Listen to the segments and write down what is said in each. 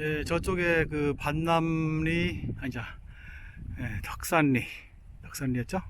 예, 저쪽에 그 반남리, 아니자, 예, 덕산리, 덕산리였죠?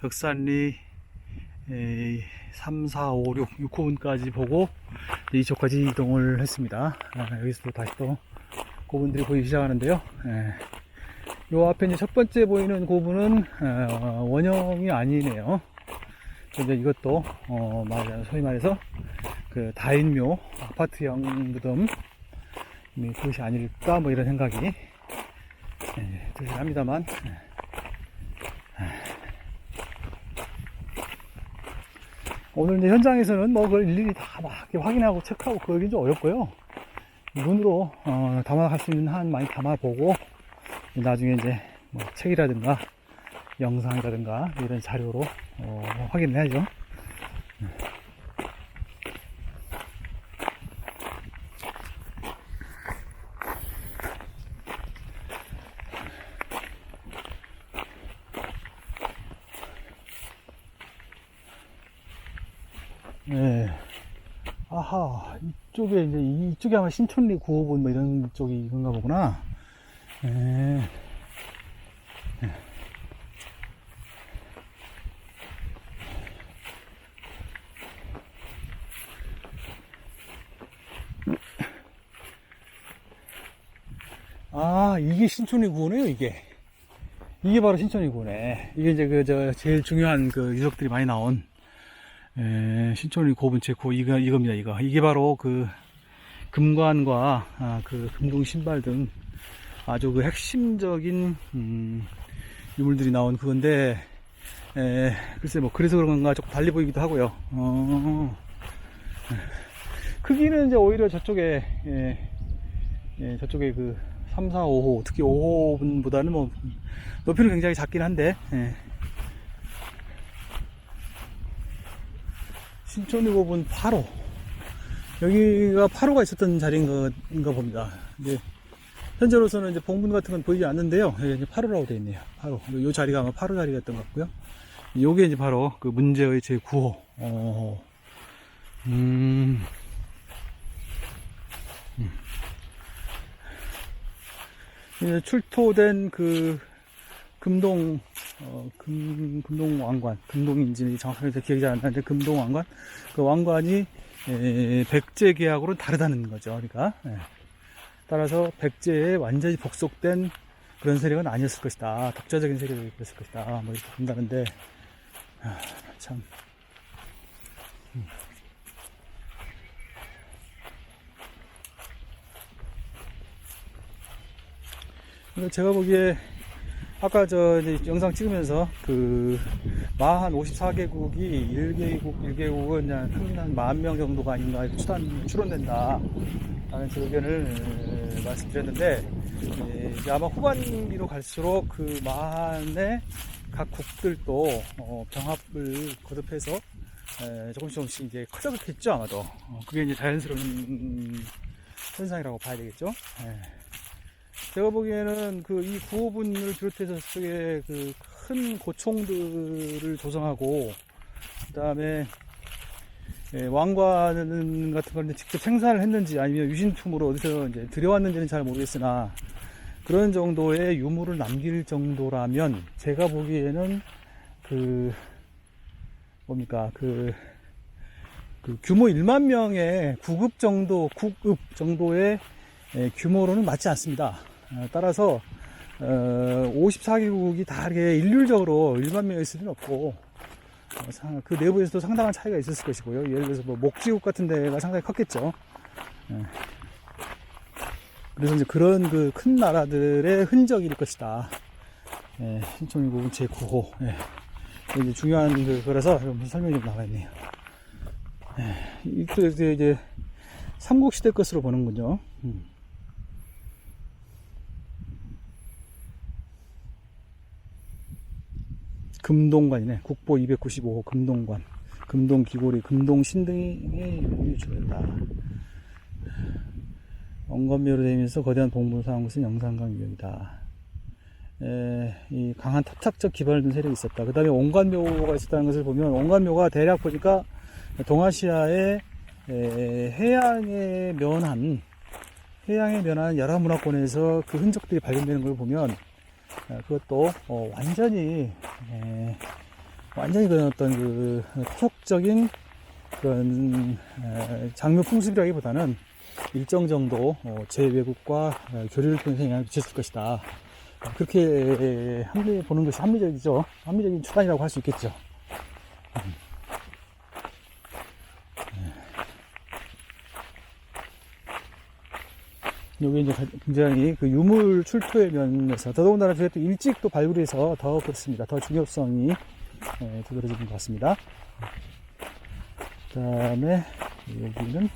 덕산리, 예, 3, 4, 5, 6, 6호분까지 보고 이쪽까지 이동을 했습니다. 아, 여기서 또 다시 또 고분들이 보이기 시작하는데요. 예, 요 앞에 이제 첫 번째 보이는 고분은 어, 원형이 아니네요. 이제 이것도 어, 말 소위 말해서 그 다인묘 아파트형 무덤 음, 그것이 아닐까 뭐 이런 생각이 예, 들긴 합니다만 예. 오늘 이제 현장에서는 뭐 그걸 일일이 다 막 확인하고 체크하고 그러긴 좀 어렵고요 눈으로 어, 담아갈 수 있는 한 많이 담아보고 나중에 이제 뭐 책이라든가 영상이라든가 이런 자료로 어, 확인을 해야죠. 네. 아하, 이쪽에 이제 이쪽에 아마 신촌리 구호본 뭐 이런 쪽이 이건가 보구나. 네. 아, 이게 신촌리 구호네요, 이게. 이게 바로 신촌리 구호네. 이게 이제 그, 저, 제일 중요한 그 유적들이 많이 나온, 에, 신촌리 고분체 구호, 이거, 이겁니다, 이거. 이게 바로 그, 금관과, 아, 그, 금동 신발 등 아주 그 핵심적인, 음, 유물들이 나온 그건데, 에, 글쎄 뭐, 그래서 그런가 조금 달리 보이기도 하고요. 어, 크기는 이제 오히려 저쪽에, 예, 예, 저쪽에 그 3, 4, 5호, 특히 5호분보다는 뭐 높이는 굉장히 작긴 한데 예. 6호분 8호 여기가 8호가 있었던 자리인가 봅니다. 이제 현재로서는 이제 봉분 같은 건 보이지 않는데요. 여기 이제 8호라고 되어 있네요. 8호. 이 자리가 아마 8호 자리였던 것 같고요. 요게 이제 바로 그 문제의 제 9호. 어, 음. 이제 출토된 그 금동 어, 금, 금동 왕관 금동인지 정확하게 기억이 잘 안 나는데 금동 왕관? 그 왕관이 에, 백제 계약으로는 다르다는 거죠 그러니까. 예. 따라서 백제에 완전히 복속된 그런 세력은 아니었을 것이다. 독자적인 세력이었을 것이다. 뭐 이렇게 본다는데. 아, 참. 근데 제가 보기에 아까 저 영상 찍으면서 그 마한 54개국이 1개국 1개국은 그냥 평균 한 만 명 정도가 아닌가 추단 추론된다 라는 제 의견을 에, 말씀드렸는데 에, 이제 아마 후반기로 갈수록 그 마한의 각 국들도 어, 병합을 거듭해서 에, 조금씩 조금씩 이제 커져겠죠 아마도 어, 그게 이제 자연스러운 음, 현상이라고 봐야 되겠죠. 예. 제가 보기에는 그 이 구호분을 비롯해서 저쪽에 그 큰 고총들을 조성하고 그다음에 예, 왕관 같은 걸 직접 생산을 했는지 아니면 유신품으로 어디서 이제 들여왔는지는 잘 모르겠으나 그런 정도의 유물을 남길 정도라면 제가 보기에는 그 뭡니까 그, 그 규모 1만 명의 구급 정도 구급 정도의 예, 규모로는 맞지 않습니다. 어, 따라서 어, 54개국이 다 이렇게 일률적으로 1만 명일 수는 없고 어, 상- 그 내부에서도 상당한 차이가 있었을 것이고요. 예를 들어서 뭐 목지국 같은 데가 상당히 컸겠죠. 예. 그래서 이제 그런 그 큰 나라들의 흔적일 것이다. 예, 신촌일국은 제9호. 예. 이제 중요한 그, 거라서 설명이 좀 나와 있네요. 예, 이제, 이제 삼국시대 것으로 보는군요. 음. 금동관이네. 국보 295호 금동관. 금동 귀고리, 금동 신 등이 유출했다. 원건묘로 되면서 거대한 동물 사한 곳은 영산강 유역이다. 에, 이 강한 토착적 기반을 둔 세력이 있었다. 그 다음에 원관묘가 있었다는 것을 보면 원관묘가 대략 보니까 동아시아의 에, 해양에 면한 해양에 면한 여러 문화권에서 그 흔적들이 발견되는 걸 보면 어, 그것도 어, 완전히 에, 완전히 그런 어떤 그 토속적인 그런 에, 장묘 풍습이라기보다는 일정 정도 어, 제 외국과 어, 교류를 통해서 영향을 미쳤을 것이다. 어, 그렇게 에, 합리 보는 것이 합리적이죠. 합리적인 추단이라고 할 수 있겠죠. 여기 이제 가- 굉장히 그 유물 출토의 면에서 더더군다나 저희가 또 일찍 또 발굴해서 더 그렇습니다. 더 중요성이 예, 두드러지는 것 같습니다. 그 다음에 여기는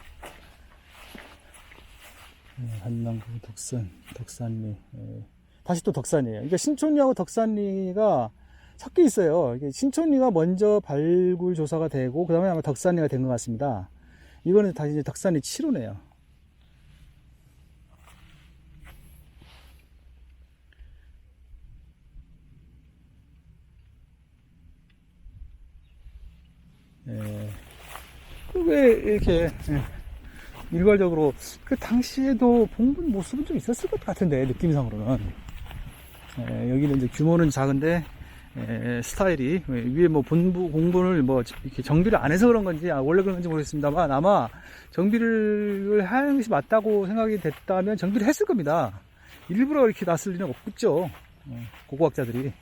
예, 한남구 덕산, 덕산리. 예. 다시 또 덕산이에요. 그러니까 신촌리하고 덕산리가 섞여 있어요. 이게 신촌리가 먼저 발굴 조사가 되고, 그 다음에 아마 덕산리가 된 것 같습니다. 이거는 다시 이제 덕산리 7호네요. 왜 이렇게 예, 일괄적으로 그 당시에도 봉분 모습은 좀 있었을 것 같은데 느낌상으로는 예, 여기는 이제 규모는 작은데 예, 스타일이 위에 뭐 본부 공분을 뭐 이렇게 정비를 안 해서 그런 건지 아, 원래 그런 건지 모르겠습니다만 아마 정비를 하는 것이 맞다고 생각이 됐다면 정비를 했을 겁니다. 일부러 이렇게 놨을 리는 없겠죠. 어, 고고학자들이.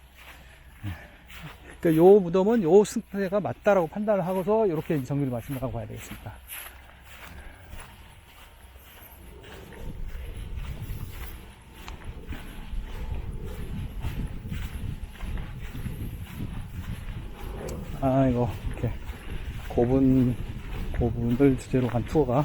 그러니까 요 무덤은 요 승패가 맞다라고 판단을 하고서 이렇게 정비를 마친다고 봐야 되겠습니다. 아 이거 이렇게 고분 고분을 주제로 한 투어가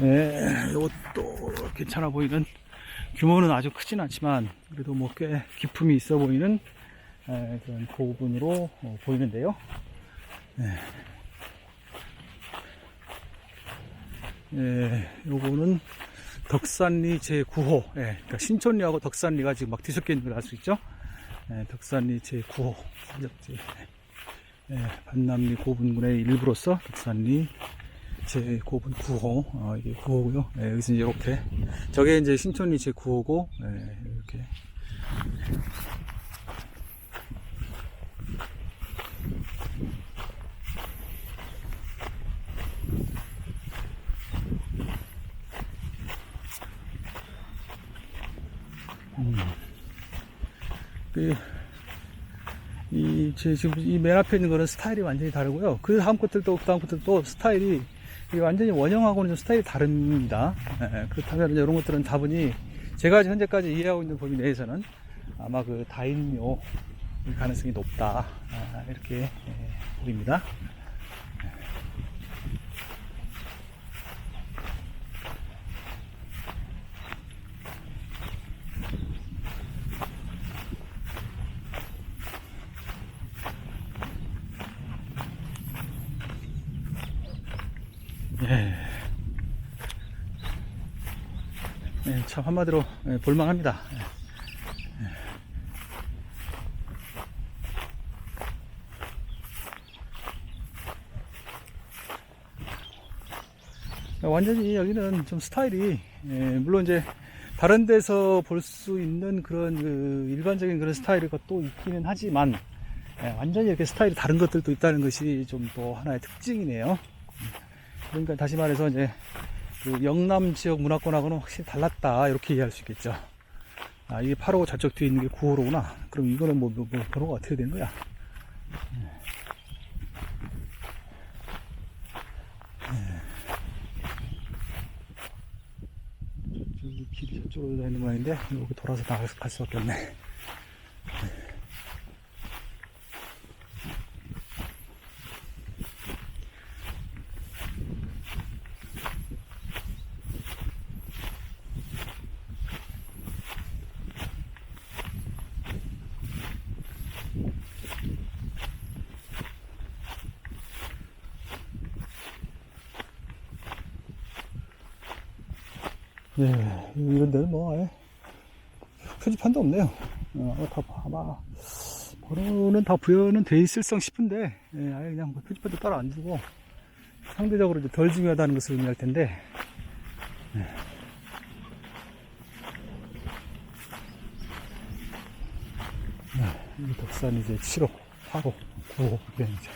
네, 이것도 괜찮아 보이는 규모는 아주 크진 않지만 그래도 뭐 꽤 기품이 있어 보이는 에, 그런 고분으로 어, 보이는데요. 네. 예, 요거는 덕산리 제9호. 예, 그러니까 신촌리하고 덕산리가 지금 막 뒤섞여 있는 걸 알 수 있죠. 예, 덕산리 제9호. 사적지. 예, 반남리 고분군의 일부로서 덕산리 제 9분 9호, 어, 이게 9호고요. 네, 여기서 이렇게. 저게 이제 신촌리 제 9호고, 네, 이렇게. 음. 그, 이, 제 지금 이 맨 앞에 있는 거는 스타일이 완전히 다르고요. 그 다음 것들도, 그 다음 것들도 스타일이 이게 완전히 원형하고는 좀 스타일이 다릅니다. 예, 그렇다면 이제 이런 것들은 다분히 제가 현재까지 이해하고 있는 범위 내에서는 아마 그 다인묘 가능성이 높다. 아, 이렇게 예, 보입니다. 참 한마디로 예, 볼만합니다. 예. 예. 완전히 여기는 좀 스타일이 예, 물론 이제 다른 데서 볼 수 있는 그런 그 일반적인 그런 스타일이 또 있기는 하지만 예, 완전히 이렇게 스타일이 다른 것들도 있다는 것이 좀 또 하나의 특징이네요. 그러니까 다시 말해서 이제 그 영남 지역 문화권하고는 확실히 달랐다 이렇게 이해할 수 있겠죠. 아 이게 8호 저쪽 뒤에 있는 게 9호로구나. 그럼 이거는 뭐, 뭐, 뭐 번호가 어떻게 된 거야? 저기 길이 저쪽으로 다니는 모양인데 여기 돌아서 나갈 갈 수밖에 없네. 예, 이런 데는 뭐 아예 표지판도 없네요. 어, 아마 다 아마 번호는 다 부여는 돼 있을성 싶은데 예, 아예 그냥 뭐 표지판도 따로 안 주고 상대적으로 이제 덜 중요하다는 것을 의미할 텐데 예. 네, 이 독산 이제 7호, 8호, 9호 이런이죠.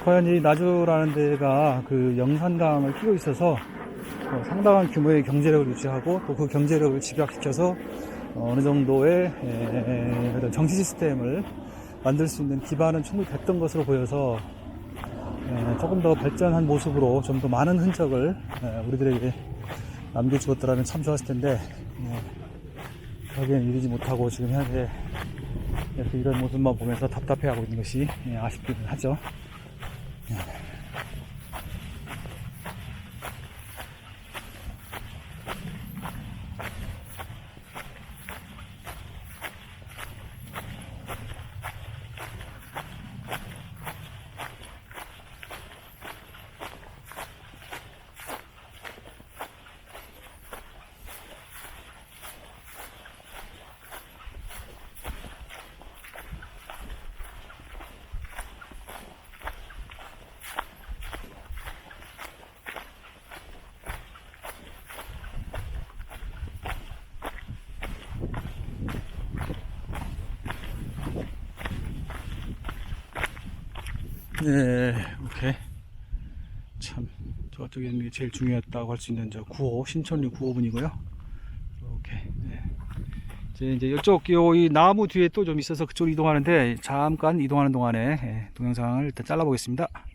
과연 이 나주라는 데가 그 영산강을 끼고 있어서 어, 상당한 규모의 경제력을 유지하고 또 그 경제력을 집약시켜서 어, 어느 정도의 에, 정치 시스템을 만들 수 있는 기반은 충분히 됐던 것으로 보여서 에, 조금 더 발전한 모습으로 좀 더 많은 흔적을 에, 우리들에게 남겨주었더라면 참 좋았을 텐데 에, 그러기엔 이르지 못하고 지금 현재 이런 모습만 보면서 답답해하고 있는 것이 예, 아쉽기는 하죠. 네, 오케이. 참, 저쪽에 있는 게 제일 중요했다고 할 수 있는 저 9호, 신천리 9호분이고요. 오케이. 네. 이제, 이제 이쪽, 요, 이 나무 뒤에 또 좀 있어서 그쪽으로 이동하는데, 잠깐 이동하는 동안에 예, 동영상을 일단 잘라보겠습니다.